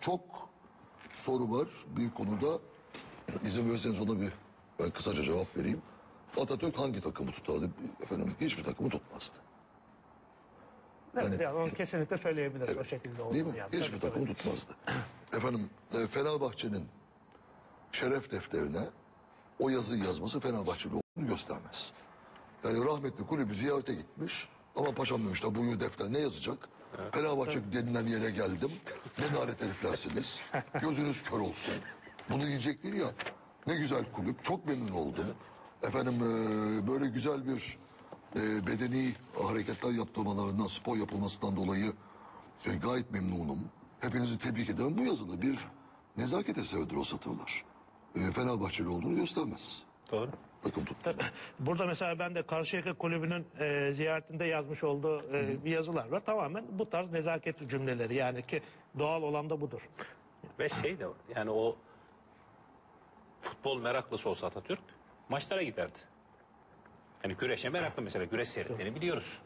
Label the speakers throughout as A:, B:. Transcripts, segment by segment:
A: çok soru var bir konuda. İzin verirseniz ona bir ben kısaca cevap vereyim. Atatürk hangi takımı tutardı? Efendim hiçbir takımı tutmazdı.
B: Evet,
A: Yani-
B: yani onu kesinlikle söyleyebiliriz o şekilde
A: Değil
B: olduğunu.
A: mi?
B: Yani.
A: Hiçbir
B: Tabii,
A: takımı
B: tabii.
A: tutmazdı. Efendim e, Fenerbahçe'nin şeref defterine o yazıyı yazması Fenerbahçeli olduğunu göstermez. Yani rahmetli kulübü ziyarete gitmiş ama paşam demişler bu defter ne yazacak? Fenerbahçe denilen yere geldim. Ne lanet heriflersiniz. Gözünüz kör olsun. Bunu diyecektir ya. Ne güzel kulüp. Çok memnun oldum. Efendim e, böyle güzel bir e, bedeni hareketler yaptırmalarından, spor yapılmasından dolayı şey, gayet memnunum. Hepinizi tebrik ederim. Bu yazılı bir nezaket eseridir o satırlar. E, Fenerbahçeli olduğunu göstermez.
C: Doğru.
A: Takım.
B: Burada mesela ben de Karşıyaka Kulübü'nün e, ziyaretinde yazmış olduğu e, bir yazılar var. Tamamen bu tarz nezaket cümleleri yani ki doğal olan da budur.
C: Ve şey de var. Yani o futbol meraklısı olsa Atatürk maçlara giderdi. Yani güreşe meraklı mesela. Güreş seyrettiğini biliyoruz.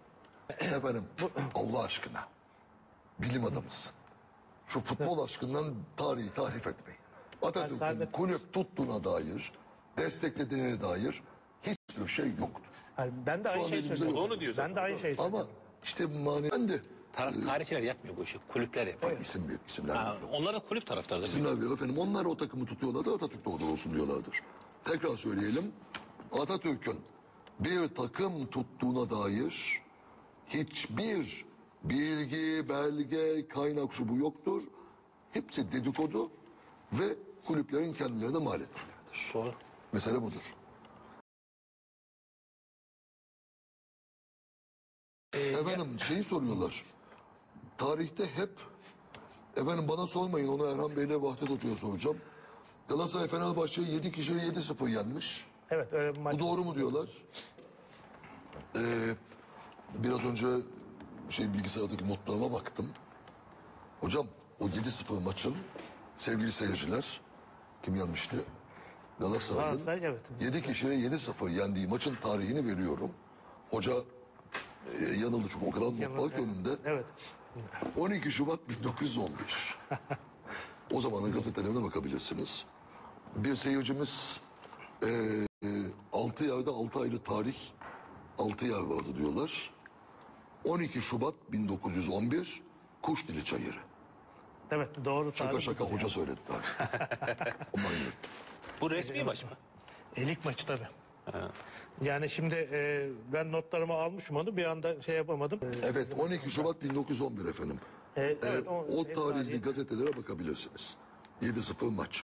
A: Efendim Allah aşkına bilim adamısın. Şu futbol aşkından tarihi tahrif etmeyin. Atatürk'ün
B: Tahrif-
A: kulüp tuttuğuna dair, desteklediğine dair hiçbir şey yoktur.
B: Yani ben de aynı şeyi söylüyorum.
C: Onu diyor
B: Ben de aynı şeyi
A: Ama
B: söylüyorum.
A: işte mani ben de
C: Taraf, tarihçiler yapmıyor bu işi. Kulüpler yapıyor.
A: Ay, isim ver, isimler
C: Ha, onlar da kulüp taraftarıdır.
A: İsimler veriyor efendim. Onlar o takımı tutuyorlar da Atatürk de orada olsun diyorlardır. Tekrar söyleyelim. Atatürk'ün bir takım tuttuğuna dair hiçbir bilgi, belge, kaynak şu bu yoktur. Hepsi dedikodu ve kulüplerin kendilerine mal etmeleridir.
C: Doğru.
A: Mesele budur. Efendim şeyi soruyorlar. Tarihte hep efendim bana sormayın onu Erhan Bey'le Vahdet Hoca'ya soracağım. Galatasaray Fenerbahçe'yi 7 kişiyle 7-0 yenmiş.
B: Evet öyle bir maç.
A: Bu doğru mu diyorlar? Ee, biraz önce şey bilgisayardaki notlarıma baktım. Hocam o 7-0 maçın sevgili seyirciler kim yenmişti? Galatasaray'ın
B: Galatasaray evet.
A: 7 kişiye 7-0 yendiği maçın tarihini veriyorum. Hoca e, yanıldı çünkü o kadar var ki önünde.
B: Evet.
A: 12 Şubat 1911. o zamanın gazetelerine bakabilirsiniz. Bir seyircimiz e, 6 yerde 6 ayrı tarih 6 yer vardı diyorlar. 12 Şubat 1911 Kuş Dili Çayırı.
B: Evet doğru.
A: Şaka
B: tarih
A: şaka
B: budur
A: hoca
B: yani.
A: söyledi. Aman.
C: Bu resmi maç mı?
B: Elik maçı tabii.
C: Ha.
B: Yani şimdi e, ben notlarımı almışım onu bir anda şey yapamadım. E,
A: Evet 12 Şubat 1911 efendim.
B: e,
A: E,
B: evet,
A: o
B: şey
A: tarihli
B: tarihi-
A: gazetelere bakabilirsiniz. 7-0 maç.